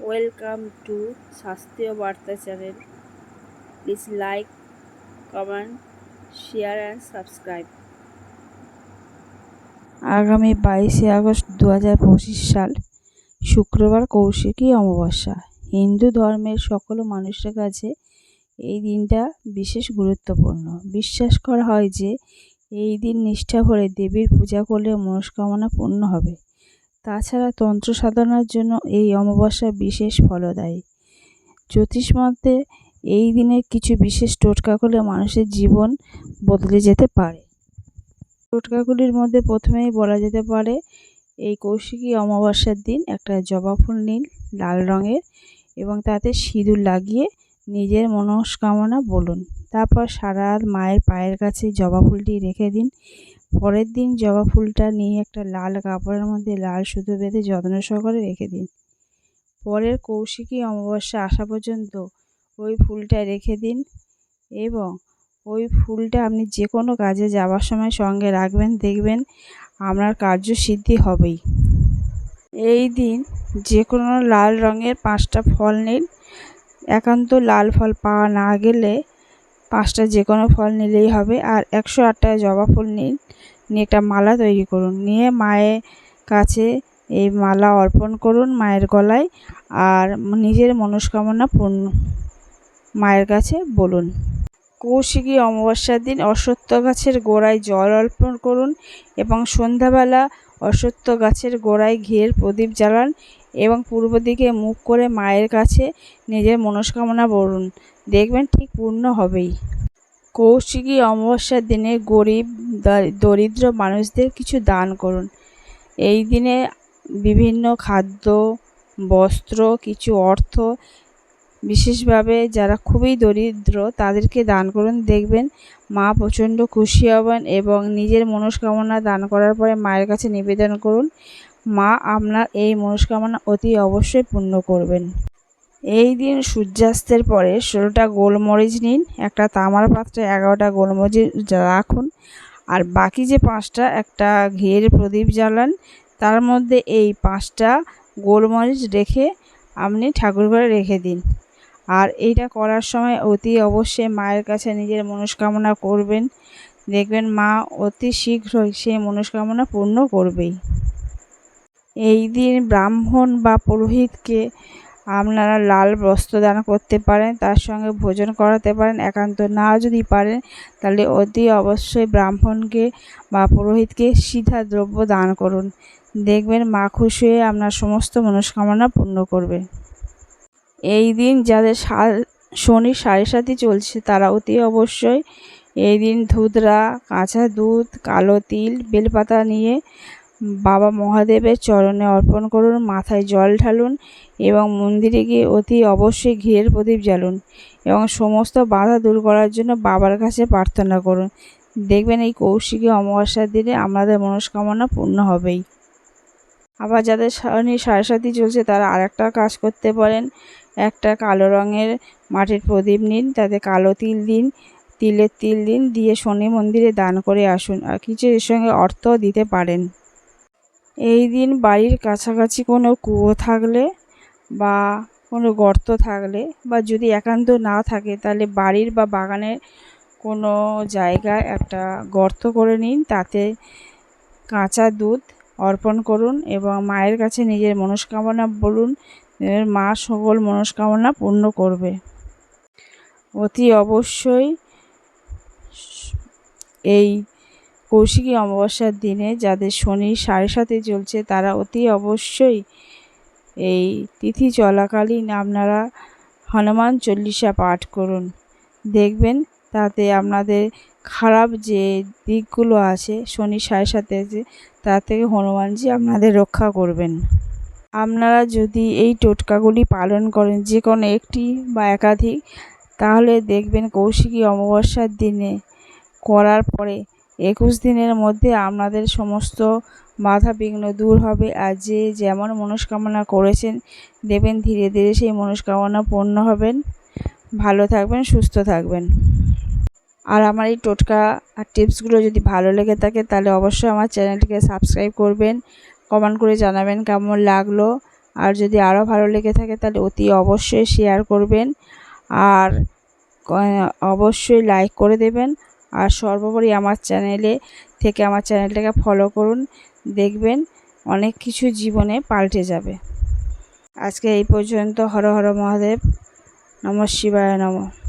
Welcome to স্বাস্থ্য বার্তা channel. Please like, comment, share and subscribe. আগামী বাইশে আগস্ট দু হাজার পঁচিশ সাল, শুক্রবার কৌশিকী অমাবস্যা। হিন্দু ধর্মের সকল মানুষের কাছে এই দিনটা বিশেষ গুরুত্বপূর্ণ। বিশ্বাস করা হয় যে এই দিন নিষ্ঠা ভরে দেবীর পূজা করলে মনস্কামনা পূর্ণ হবে। তাছাড়া তন্ত্র সাধনার জন্য এই অমাবস্যা বিশেষ ফলদায়ী। জ্যোতিষ মতে, এই দিনে কিছু বিশেষ টোটকা করলে মানুষের জীবন বদলে যেতে পারে। টোটকাগুলির মধ্যে প্রথমেই বলা যেতে পারে, এই কৌশিকী অমাবস্যার দিন একটা জবা ফুল নিন লাল রঙের এবং তাতে সিঁদুর লাগিয়ে নিজের মনস্কামনা বলুন। তারপর সারা মায়ের পায়ের কাছে জবা ফুলটি রেখে দিন। পরের দিন জবা ফুলটা নিয়ে একটা লাল কাপড়ের মধ্যে লাল সুতো বেঁধে যত্ন সহকারে রেখে দিন। পরের কৌশিকী অমাবস্যা আসা পর্যন্ত ওই ফুলটা রেখে দিন এবং ওই ফুলটা আপনি যে কোনো কাজে যাওয়ার সময় সঙ্গে রাখবেন, দেখবেন আপনার কার্যসিদ্ধি হবেই। এই দিন যে কোনো লাল রঙের পাঁচটা ফল নিন। একান্ত লাল ফল পাওয়া না গেলে পাঁচটা যে কোনো ফল নিলেই হবে। আর একশো আটটা জবা ফুল নিন। নিয়ে একটা মালা তৈরি করুন। নিয়ে মায়ের কাছে এই মালা অর্পণ করুন মায়ের গলায় আর নিজের মনস্কামনা পূর্ণ মায়ের কাছে বলুন। কৌশিকী অমাবস্যার দিন অশ্বত্থ গাছের গোড়ায় জল অর্পণ করুন এবং সন্ধ্যাবেলা অশ্বত্থ গাছের গোড়ায় ঘিয়ের প্রদীপ জ্বালান এবং পূর্ব দিকে মুখ করে মায়ের কাছে নিজের মনস্কামনা বলুন দেখবেন ঠিক পূর্ণ হবেই। কৌশিকী অমাবস্যার দিনে গরিব দরিদ্র মানুষদের কিছু দান করুন। এই দিনে বিভিন্ন খাদ্য, বস্ত্র, কিছু অর্থ, বিশেষভাবে যারা খুবই দরিদ্র তাদেরকে দান করুন। দেখবেন মা প্রচণ্ড খুশি হবেন এবং নিজের মনস্কামনা দান করার পরে মায়ের কাছে নিবেদন করুন, মা, আপনার এই মনস্কামনা অতি অবশ্যই পূর্ণ করবেন। এই দিন সূর্যাস্তের পরে ষোলোটা গোলমরিচ নিন, একটা তামার পাত্রে এগারোটা গোলমরিচ রাখুন, আর বাকি যে পাঁচটা, একটা ঘিয়ের প্রদীপ জ্বালান, তার মধ্যে এই পাঁচটা গোলমরিচ রেখে আপনি ঠাকুর ঘরে রেখে দিন। আর এইটা করার সময় অতি অবশ্যই মায়ের কাছে নিজের মনস্কামনা করবেন, দেখবেন মা অতি শীঘ্রই সেই মনস্কামনা পূর্ণ করবেই। এই দিন ব্রাহ্মণ বা পুরোহিতকে আপনারা লাল বস্ত্র দান করতে পারেন, তার সঙ্গে ভোজন করাতে পারেন, একান্ত না যদি পারেন, তাহলে অতি অবশ্যই ব্রাহ্মণকে বা পুরোহিতকে সিধা দ্রব্য দান করুন। দেখবেন মা খুশি হয়ে আপনার সমস্ত মনস্কামনা পূর্ণ করবে। এই দিন যাদের শনির সাড়ে সাথী চলছে, তারা অতি অবশ্যই এই দিন ধুতরা, কাঁচা দুধ, কালো তিল, বেলপাতা নিয়ে বাবা মহাদেবের চরণে অর্পণ করুন, মাথায় জল ঢালুন এবং মন্দিরে গিয়ে অতি অবশ্যই ঘিয়ের প্রদীপ জ্বালুন এবং সমস্ত বাধা দূর করার জন্য বাবার কাছে প্রার্থনা করুন। দেখবেন এই কৌশিকী অমাবস্যার দিনে আমাদের মনস্কামনা পূর্ণ হবেই। আবার যাদের শনি সাথী চলছে, তারা আর একটা কাজ করতে পারেন। একটা কালো রঙের মাটির প্রদীপ নিন, তাতে কালো তিল দিন, তিলের তিল দিন, দিয়ে শনি মন্দিরে দান করে আসুন। আর কিছু এর সঙ্গে অর্থ দিতে পারেন। এই দিন বাড়ির কাছাকাছি কোনো কুয়ো থাকলে বা কোনো গর্ত থাকলে বা যদি একান্ত না থাকে, তাহলে বাড়ির বা বাগানের কোনো জায়গায় একটা গর্ত করে নিন। তাতে কাঁচা দুধ অর্পণ করুন এবং মায়ের কাছে নিজের মনস্কামনা বলুন মা সকল মনস্কামনা পূর্ণ করবে। অতি অবশ্যই এই কৌশিকী অমাবস্যার দিনে যাদের শনি সাড়ে সাথে চলছে তারা অতি অবশ্যই এই তিথি চলাকালীন আপনারা হনুমান চল্লিশা পাঠ করুন। দেখবেন তাতে আপনাদের খারাপ যে দিকগুলো আছে, শনি সাড়ে সাথে আছে, তার থেকে হনুমানজি আপনাদের রক্ষা করবেন। আপনারা যদি এই টোটকাগুলি পালন করেন যে কোনো একটি বা একাধিক, তাহলে দেখবেন কৌশিকী অমাবস্যার দিনে করার পরে একুশ দিনের মধ্যে আপনাদের সমস্ত বাধা বিঘ্ন দূর হবে আর যে যেমন মনস্কামনা করেছেন, দেবেন, ধীরে ধীরে সেই মনস্কামনা পূর্ণ হবেন। ভালো থাকবেন, সুস্থ থাকবেন। আর আমার এই টোটকা আর টিপসগুলো যদি ভালো লেগে থাকে, তাহলে অবশ্যই আমার চ্যানেলটিকে সাবস্ক্রাইব করবেন, কমেন্ট করে জানাবেন কেমন লাগল। আর যদি আরও ভালো লেগে থাকে, তাহলে অতি অবশ্যই শেয়ার করবেন। আর অবশ্যই লাইক করে দেবেন। আর সর্বোপরি আমার চ্যানেলে থেকে আমার চ্যানেলটাকে ফলো করুন, দেখবেন অনেক কিছু জীবনে পাল্টে যাবে। আজকে এই পর্যন্ত, হর হর মহাদেব, নম শিবায় নমঃ।